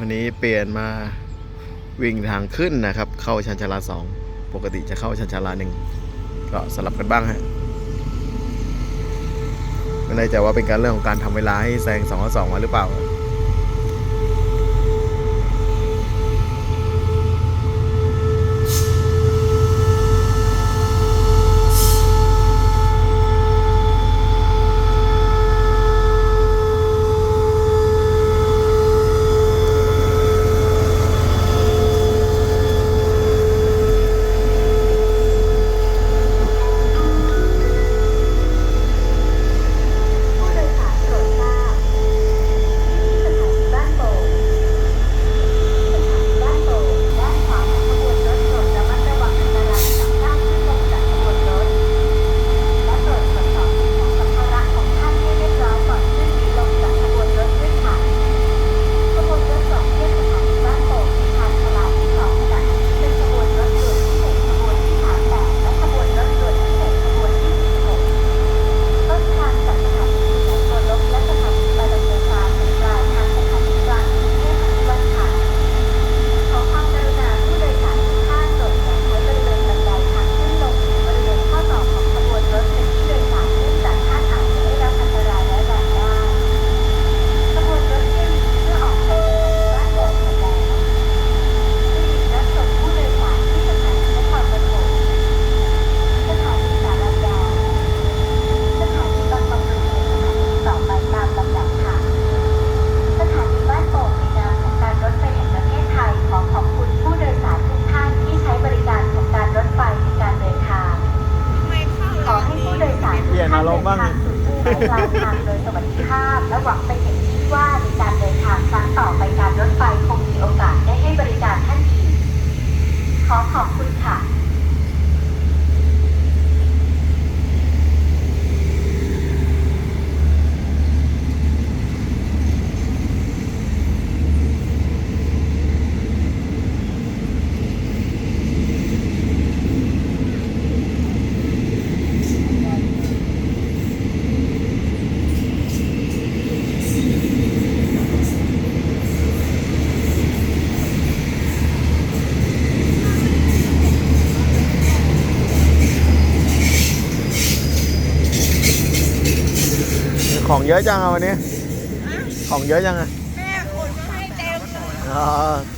วันนี้เปลี่ยนมาวิ่งทางขึ้นนะครับ เข้าชันชาลาสองปกติจะเข้าชันชาลาหนึ่งก็สลับกันบ้างฮะไม่แน่ใจว่าเป็นการเรื่องของการทำเวลาให้แซงสองสองมาหรือเปล่า มาลองบ้างทลางโดยสวัสดิภาพ และหวังเป็นอย่างยิ่ว่าในการเดินทางครั้งต่อไปการรถไฟคงมีโอกาสได้ให้บริการท่านอีก ขอขอบคุณค่ะ ของเยอะจังอะวันนี้ ของเยอะจังอะแม่คนให้เต็มเลย